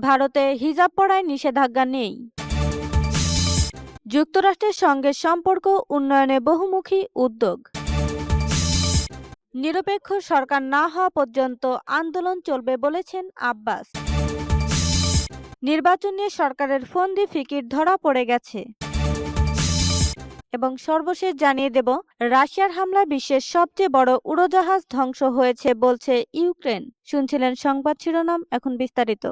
ভারতে হিজাব পরায় নিষেধাজ্ঞা নেই। যুক্তরাষ্ট্রের সঙ্গে সম্পর্ক উন্নয়নে বহুমুখী উদ্যোগ। নিরপেক্ষ সরকার না হওয়া পর্যন্ত আন্দোলন চলবে বলেছেন আব্বাস। নির্বাচন নিয়ে সরকারের ফন্দি ফিকির ধরা পড়ে গেছে। এবং সর্বশেষ জানিয়ে দেব, রাশিয়ার হামলায় বিশ্বের সবচেয়ে বড় উড়োজাহাজ ধ্বংস হয়েছে বলছে ইউক্রেন। শুনছিলেন সংবাদ শিরোনাম, এখন বিস্তারিত।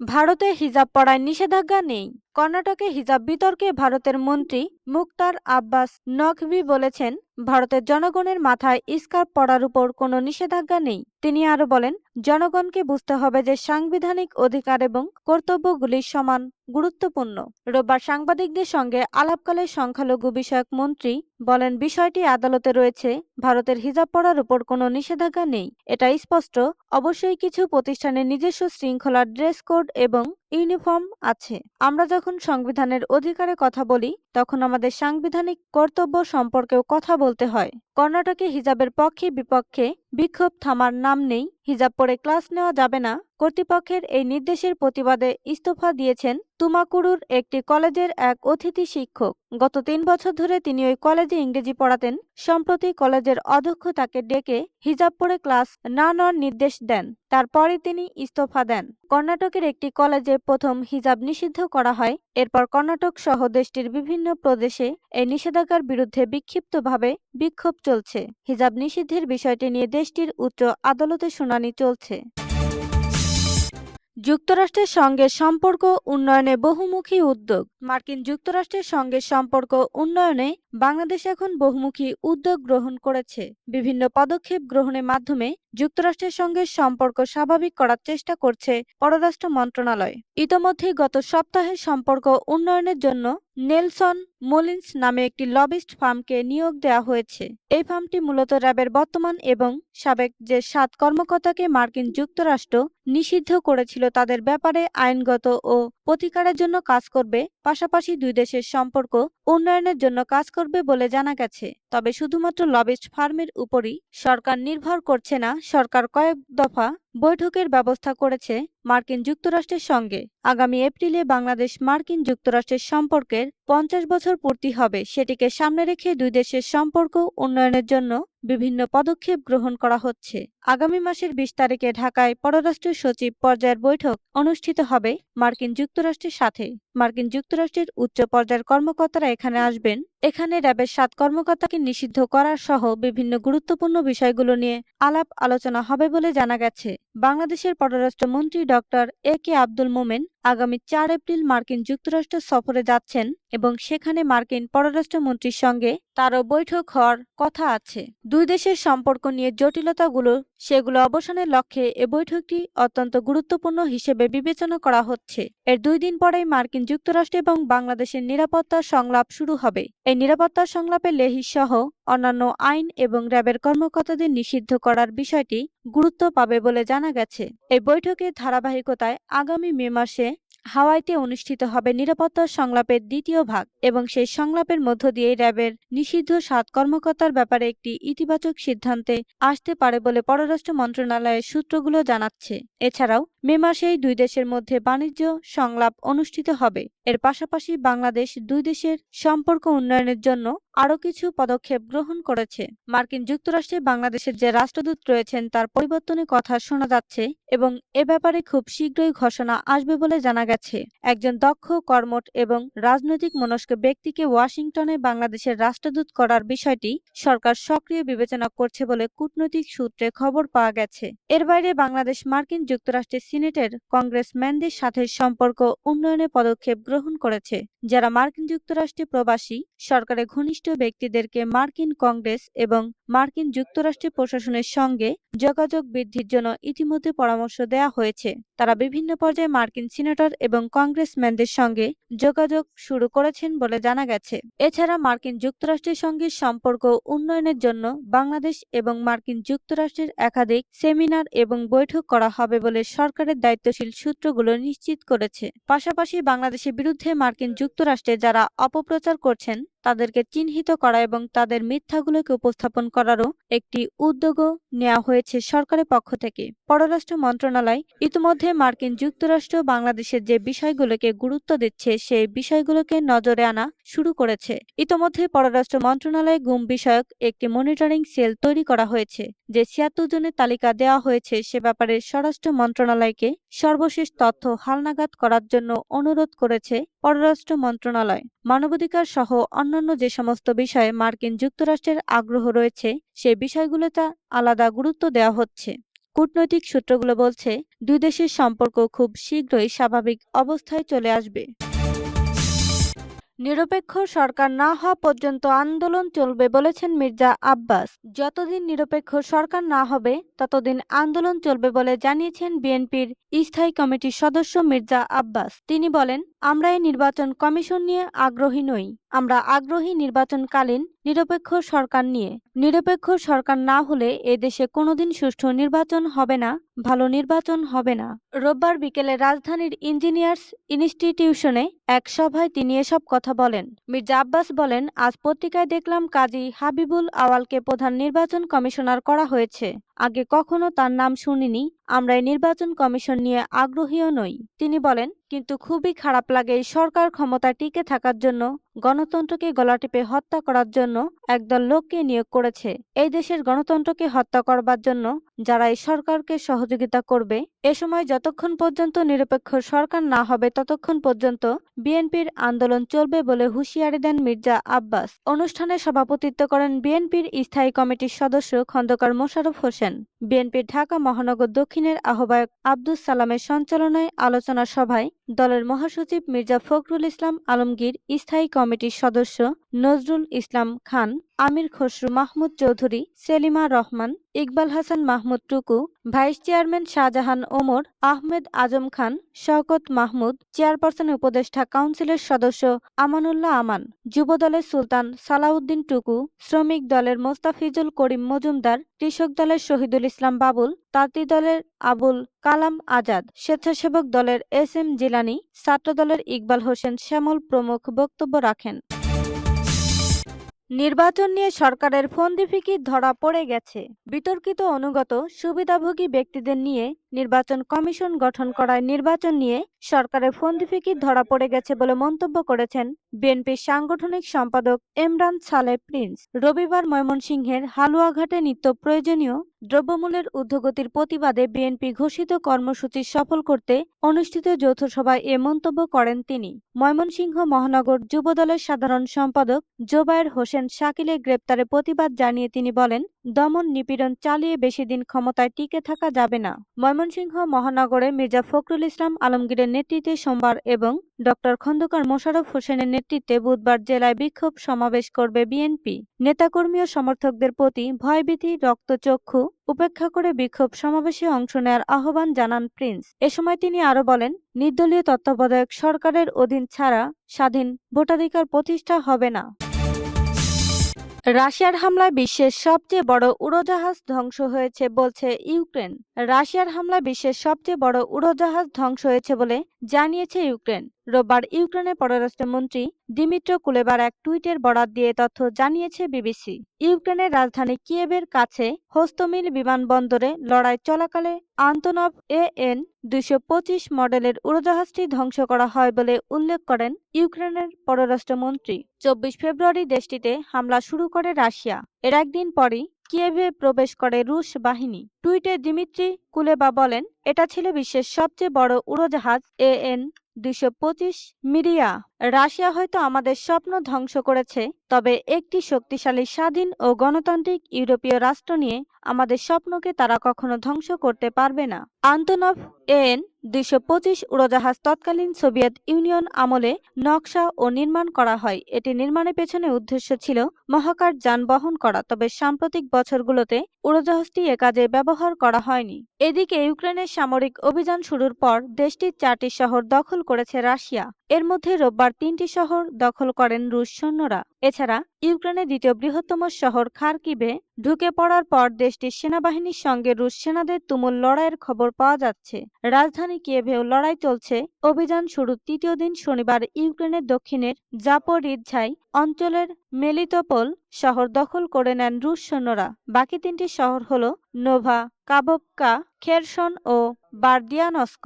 ভারতে হিজাব পড়ায় নিষেধাজ্ঞা নেই। কর্ণাটকে হিজাব বিতর্কে ভারতের মন্ত্রী মুক্তার আব্বাস নকভি বলেছেন, ভারতের জনগণের মাথায় স্কার্ফ পড়ার উপর কোনো নিষেধাজ্ঞা নেই। তিনি আরও বলেন, জনগণকে বুঝতে হবে যে সাংবিধানিক অধিকার এবং কর্তব্যগুলি সমান, গুরুত্বপূর্ণ। রোববার সাংবাদিকদের সঙ্গে আলাপকালে সংখ্যালঘু বিষয়ক মন্ত্রী বলেন, বিষয়টি আদালতে রয়েছে, ভারতের হিজাব পড়ার উপর কোনো নিষেধাজ্ঞা নেই। এটা স্পষ্ট, অবশ্যই কিছু প্রতিষ্ঠানের নিজস্ব শৃঙ্খলার ড্রেস কোড এবং ইউনিফর্ম আছে। আমরা যখন সংবিধানের অধিকারে কথা বলি, তখন আমাদের সাংবিধানিক কর্তব্য সম্পর্কেও কথা বলতে হয়। কর্ণাটকে হিজাবের পক্ষে বিপক্ষে বিক্ষোভ থামার নাম নেই, হিজাব পরে ক্লাস নেওয়া যাবে না। কর্তৃপক্ষের এই নির্দেশের প্রতিবাদে ইস্তফা দিয়েছেন তুমাকুরুর একটি কলেজের এক অতিথি শিক্ষক। গত তিন বছর ধরে তিনি ওই কলেজে ইংরেজি পড়াতেন, সম্প্রতি কলেজের অধ্যক্ষ তাকে ডেকে হিজাব পরে ক্লাস না নেওয়ার নির্দেশ দেন, তারপরে তিনি ইস্তফা দেন। কর্ণাটকের একটি কলেজে প্রথম হিজাব নিষিদ্ধ করা হয়, এরপর কর্ণাটক সহ দেশটির বিভিন্ন প্রদেশে এই নিষেধাজ্ঞার বিরুদ্ধে বিক্ষিপ্তভাবে বিক্ষোভ চলছে। হিজাব নিষিদ্ধের বিষয়টি নিয়ে দেশটির উচ্চ আদালতে শুনানি চলছে। যুক্তরাষ্ট্রের সঙ্গে সম্পর্ক উন্নয়নে বহুমুখী উদ্যোগ। মার্কিন যুক্তরাষ্ট্রের সঙ্গে সম্পর্ক উন্নয়নে বাংলাদেশ এখন বহুমুখী উদ্যোগ গ্রহণ করেছে। বিভিন্ন পদক্ষেপ গ্রহণের মাধ্যমে যুক্তরাষ্ট্রের সঙ্গে সম্পর্ক স্বাভাবিক করার চেষ্টা করছে পররাষ্ট্র মন্ত্রণালয়। ইতোমধ্যে গত সপ্তাহে সম্পর্ক উন্নয়নের জন্য নেলসন মোলিন্স নামে একটি লবিস্ট ফার্মকে নিয়োগ দেওয়া হয়েছে। এই ফার্মটি মূলত র্যাবের বর্তমান এবং সাবেক যে সাত কর্মকর্তাকে মার্কিন যুক্তরাষ্ট্র নিষিদ্ধ করেছিল তাদের ব্যাপারে আইনগত ও প্রতিকারের জন্য কাজ করবে, পাশাপাশি দুই দেশের সম্পর্ক উন্নয়নের জন্য কাজ করবে বলে জানা গেছে। তবে শুধুমাত্র লবিস্ট ফার্মের উপরই সরকার নির্ভর করছে না সরকার কয়েক দফা বৈঠকের ব্যবস্থা করেছে মার্কিন যুক্তরাষ্ট্রের সঙ্গে। আগামী এপ্রিলে বাংলাদেশ মার্কিন যুক্তরাষ্ট্রের সম্পর্কের পঞ্চাশ বছর পূর্তি হবে। সেটিকে সামনে রেখে দুই দেশের সম্পর্ক উন্নয়নের জন্য বিভিন্ন পদক্ষেপ গ্রহণ করা হচ্ছে। আগামী মাসের বিশ তারিখে ঢাকায় পররাষ্ট্র সচিব পর্যায়ের বৈঠক অনুষ্ঠিত হবে মার্কিন যুক্তরাষ্ট্রের সাথে। মার্কিন যুক্তরাষ্ট্রের উচ্চ পর্যায়ের কর্মকর্তারা এখানে আসবেন। এখানে র্যাবের সাত কর্মকর্তাকে নিষিদ্ধ করার সহ বিভিন্ন গুরুত্বপূর্ণ বিষয়গুলো নিয়ে আলাপ আলোচনা হবে বলে জানা গেছে। বাংলাদেশের পররাষ্ট্রমন্ত্রী ডক্টর এ কে আব্দুল মোমেন আগামী চার এপ্রিল মার্কিন যুক্তরাষ্ট্র সফরে যাচ্ছেন এবং সেখানে মার্কিন পররাষ্ট্রমন্ত্রীর সঙ্গে তারও বৈঠক হওয়ার কথা আছে। দুই দেশের সম্পর্ক নিয়ে জটিলতাগুলো, সেগুলো অবসানের লক্ষ্যে এ বৈঠকটি অত্যন্ত গুরুত্বপূর্ণ হিসেবে বিবেচনা করা হচ্ছে। এর দুই দিন পরেই মার্কিন যুক্তরাষ্ট্র এবং বাংলাদেশের নিরাপত্তা সংলাপ শুরু হবে। এই নিরাপত্তা সংলাপে লেহি সহ অন্যান্য আইন এবং র্যাবের কর্মকর্তাদের নিষিদ্ধ করার বিষয়টি গুরুত্ব পাবে বলে জানা গেছে। এই বৈঠকের ধারাবাহিকতায় আগামী মে মাসে হাওয়াইতে অনুষ্ঠিত হবে নিরাপত্তা সংলাপের দ্বিতীয় ভাগ এবং সেই সংলাপের মধ্য দিয়ে র্যাবের নিষিদ্ধ সাত কর্মকর্তার ব্যাপারে একটি ইতিবাচক সিদ্ধান্তে আসতে পারে বলে পররাষ্ট্র মন্ত্রণালয়ের সূত্রগুলো জানাচ্ছে। এছাড়াও, মে মাসেই দুই দেশের মধ্যে বাণিজ্য সংলাপ অনুষ্ঠিত হবে। এর পাশাপাশি বাংলাদেশ দুই দেশের সম্পর্ক উন্নয়নের জন্য আরও কিছু পদক্ষেপ গ্রহণ করেছে। মার্কিন যুক্তরাষ্ট্রে বাংলাদেশের যে রাষ্ট্রদূত রয়েছেন, তার পরিবর্তনের কথা শোনা যাচ্ছে এবং এ ব্যাপারে খুব শীঘ্রই ঘোষণা আসবে বলে জানা গেছে। একজন দক্ষ, কর্মঠ এবং রাজনৈতিক মনস্ক ব্যক্তিকে ওয়াশিংটনে বাংলাদেশের রাষ্ট্রদূত করার বিষয়টি সরকার সক্রিয় বিবেচনা করছে বলে কূটনৈতিক সূত্রে খবর পাওয়া গেছে। এর বাইরে বাংলাদেশ মার্কিন যুক্তরাষ্ট্রের সিনেটের কংগ্রেসম্যানদের সাথে সম্পর্ক উন্নয়নে পদক্ষেপ গ্রহণ করেছে, যারা মার্কিন যুক্তরাষ্ট্রে প্রবাসী, সরকারের ঘনিষ্ঠ ব্যক্তিদেরকে মার্কিন কংগ্রেস এবং মার্কিন যুক্তরাষ্ট্রের প্রশাসনের সঙ্গে যোগাযোগ বৃদ্ধির জন্য ইতিমধ্যে পরামর্শ দেওয়া হয়েছে। তারা বিভিন্ন পর্যায়ে মার্কিন সিনেটর এবং কংগ্রেসম্যানদের সঙ্গে যোগাযোগ শুরু করেছেন বলে জানা গেছে। এছাড়া মার্কিন যুক্তরাষ্ট্রের সঙ্গে সম্পর্ক উন্নয়নের জন্য বাংলাদেশ এবং মার্কিন যুক্তরাষ্ট্রের একাধিক সেমিনার এবং বৈঠক করা হবে বলে সরকারের দায়িত্বশীল সূত্রগুলো নিশ্চিত করেছে। পাশাপাশি বাংলাদেশের বিরুদ্ধে মার্কিন যুক্তরাষ্ট্রে যারা অপপ্রচার করছেন তাদেরকে চিহ্নিত করা এবং তাদের মিথ্যাগুলোকে উপস্থাপন করারও একটি উদ্যোগও নেওয়া হয়েছে সরকারের পক্ষ থেকে। পররাষ্ট্র মন্ত্রণালয় ইতিমধ্যে মার্কিন যুক্তরাষ্ট্র বাংলাদেশের যে বিষয়গুলোকে গুরুত্ব দিচ্ছে, সেই বিষয়গুলোকে নজরে আনা শুরু করেছে। ইতিমধ্যে পররাষ্ট্র মন্ত্রণালয়ে গুম বিষয়ক একটি মনিটরিং সেল তৈরি করা হয়েছে, যে ছিয়াত্তর জনের তালিকা দেওয়া হয়েছে। সে ব্যাপারে স্বরাষ্ট্র মন্ত্রণালয়কে সর্বশেষ তথ্য হালনাগাদ করার জন্য অনুরোধ করেছে পররাষ্ট্র মন্ত্রণালয়। মানবাধিকার সহ অন্যান্য যে সমস্ত বিষয়ে মার্কিন যুক্তরাষ্ট্রের আগ্রহ রয়েছে, সে বিষয়গুলোতে আলাদা গুরুত্ব দেওয়া হচ্ছে। কূটনৈতিক সূত্রগুলো বলছে, দুই দেশের সম্পর্ক খুব শীঘ্রই স্বাভাবিক অবস্থায় চলে আসবে। নিরপেক্ষ সরকার না হওয়া পর্যন্ত আন্দোলন চলবে বলেছেন মির্জা আব্বাস। যতদিন নিরপেক্ষ সরকার না হবে, ততদিন আন্দোলন চলবে বলে জানিয়েছেন বিএনপির স্থায়ী কমিটির সদস্য মির্জা আব্বাস। তিনি বলেন, আমরা এই নির্বাচন কমিশন নিয়ে আগ্রহী নই। আমরা আগ্রহী নির্বাচনকালীন নিরপেক্ষ সরকার নিয়ে। নিরপেক্ষ সরকার না হলে এ দেশে কোনোদিন সুষ্ঠু নির্বাচন হবে না, ভালো নির্বাচন হবে না। রোববার বিকেলে রাজধানীর ইঞ্জিনিয়ার্স ইনস্টিটিউশনে এক সভায় তিনি এসব কথা বলেন। মির্জা আব্বাস বলেন, আজ পত্রিকায় দেখলাম কাজী হাবিবুল আওয়ালকে প্রধান নির্বাচন কমিশনার করা হয়েছে। আগে কখনো তার নাম শুনিনি আমরা এই নির্বাচন কমিশন নিয়ে আগ্রহীও নই। তিনি বলেন, কিন্তু খুবই খারাপ লাগে সরকার ক্ষমতায় টিকে থাকার জন্য, গণতন্ত্রকে গলাটিপে হত্যা করার জন্য একদল লোককে নিয়োগ করেছে। এই দেশের গণতন্ত্রকে হত্যা করবার জন্য যারা এই সরকারকে সহযোগিতা করবে, এ সময় যতক্ষণ পর্যন্ত নিরপেক্ষ সরকার না হবে, ততক্ষণ পর্যন্ত বিএনপির আন্দোলন চলবে বলে হুঁশিয়ারি দেন মির্জা আব্বাস। অনুষ্ঠানে সভাপতিত্ব করেন বিএনপির স্থায়ী কমিটির সদস্য খন্দকার মোশারফ হোসেন। listen বিএনপির ঢাকা মহানগর দক্ষিণের আহ্বায়ক আব্দুস সালামের সঞ্চালনায় আলোচনা সভায় দলের মহাসচিব মির্জা ফখরুল ইসলাম আলমগীর, স্থায়ী কমিটির সদস্য নজরুল ইসলাম খান, আমির Khasru Mahmud Chowdhury, Selima Rahman, Iqbal Hasan Mahmud Tuku, vice chairman Shahjahan Omar, Ahmed Azam Khan, Shawkat Mahmud chairperson উপদেষ্টা কাউন্সিলের সদস্য আমানুল্লাহ আমান যুব দলের সুলতান সালাউদ্দিন টুকু, শ্রমিক দলের মোস্তাফিজুল করিম মজুমদার, কৃষক দলের শহীদুল ইসলাম বাবুল, তাঁতি দলের আবুল কালাম আজাদ, স্বেচ্ছাসেবক দলের এস এম জিলানি, ছাত্র দলের ইকবাল হোসেন শ্যামল প্রমুখ বক্তব্য রাখেন। নির্বাচন নিয়ে সরকারের ফন্দিফিকি ধরা পড়ে গেছে। বিতর্কিত অনুগত সুবিধাভোগী ব্যক্তিদের নিয়ে নির্বাচন কমিশন গঠন করায় নির্বাচন নিয়ে সরকারের ফন্দি ফিকির ধরা পড়ে গেছে বলে মন্তব্য করেছেন বিএনপির সাংগঠনিক সম্পাদক এমরান সালে প্রিন্স। রবিবার ময়মনসিংহের হালুয়াঘাটে নিত্য প্রয়োজনীয় দ্রব্যমূল্যের ঊর্ধ্বগতির প্রতিবাদে বিএনপি ঘোষিত কর্মসূচি সফল করতে অনুষ্ঠিত যৌথ সভায় এ মন্তব্য করেন তিনি। ময়মনসিংহ মহানগর যুবদলের সাধারণ সম্পাদক জোবায়ের হোসেন শাকিলের গ্রেপ্তারে প্রতিবাদ জানিয়ে তিনি বলেন, দমন নিপীড়ন চালিয়ে বেশি দিন ক্ষমতায় টিকে থাকা যাবে না। ময়মনসিংহ মহানগরে মির্জা ফখরুল ইসলাম আলমগীরের নেতৃত্বে সোমবার এবং ডক্টর খন্দকার মোশাররফ হোসেনের নেতৃত্বে বুধবার জেলায় বিক্ষোভ সমাবেশ করবে বিএনপি। নেতাকর্মী ও সমর্থকদের প্রতি ভয়ভীতি, রক্তচক্ষু, উপেক্ষা করে বিক্ষোভ সমাবেশে অংশ নেওয়ার আহ্বান জানান প্রিন্স। এ সময় তিনি আরও বলেন, নির্দলীয় তত্ত্বাবধায়ক সরকারের অধীন ছাড়া স্বাধীন ভোটাধিকার প্রতিষ্ঠা হবে না। রাশিয়ার হামলায় বিশ্বের সবচেয়ে বড় উড়োজাহাজ ধ্বংস হয়েছে বলছে ইউক্রেন। রাশিয়ার হামলায় বিশ্বের সবচেয়ে বড় উড়োজাহাজ ধ্বংস হয়েছে বলে জানিয়েছে ইউক্রেন। রোববার ইউক্রেনের পররাষ্ট্রমন্ত্রী দিমিত্র কুলেবার এক টুইটের বরাত দিয়ে তথ্য জানিয়েছে বিবিসি। ইউক্রেনের রাজধানী কিয়েভের কাছে হোস্তমিল বিমানবন্দরে লড়াই চলাকালে আন্তনভ এ এন দুইশো পঁচিশ মডেলের উড়োজাহাজটি ধ্বংস করা হয় বলে উল্লেখ করেন ইউক্রেনের পররাষ্ট্রমন্ত্রী। চব্বিশ ফেব্রুয়ারি দেশটিতে হামলা শুরু করে রাশিয়া। এর একদিন পরই কিয়েভে প্রবেশ করে রুশ বাহিনী। টুইটে দিমিত্রি কুলেবা বলেন, এটা ছিল বিশ্বের সবচেয়ে বড় উড়োজাহাজ, এ এন দুশো মিরিয়া রাশিয়া হয়তো আমাদের স্বপ্ন ধ্বংস করেছে, তবে একটি শক্তিশালী, স্বাধীন ও গণতান্ত্রিক ইউরোপীয় রাষ্ট্র নিয়ে আমাদের স্বপ্নকে তারা কখনো ধ্বংস করতে পারবে না। আন্তনভ এন দুইশো পঁচিশ উড়োজাহাজ তৎকালীন সোভিয়েত ইউনিয়ন আমলে নকশা ও নির্মাণ করা হয়। এটি নির্মাণের পেছনে উদ্দেশ্য ছিল মহাকাশ যান বহন করা, তবে সাম্প্রতিক বছরগুলোতে উড়োজাহাজটি এ কাজে ব্যবহার করা হয়নি। এদিকে ইউক্রেনের সামরিক অভিযান শুরুর পর দেশটির চারটি শহর দখল করেছে রাশিয়া। এর মধ্যে রোববার সোমবার তিনটি শহর দখল করেন রুশ সৈন্যরা। এছাড়া, ইউক্রেনের দ্বিতীয় বৃহত্তম শহর খার্কিভে ঢুকে পড়ার পর দেশটির সেনাবাহিনীর সঙ্গে রুশ সেনাদের তুমুল লড়াইয়ের খবর পাওয়া যাচ্ছে। রাজধানী কিয়েভেও লড়াই চলছে। অভিযান শুরুর তৃতীয় দিন শনিবার ইউক্রেনের দক্ষিণের জাপোরিঝাই অঞ্চলের মেলিতোপোল শহর দখল করে নেন রুশ সৈন্যরা। বাকি তিনটি শহর হল নোভা কাববকা খেরসন ও বার্দিয়ানস্ক।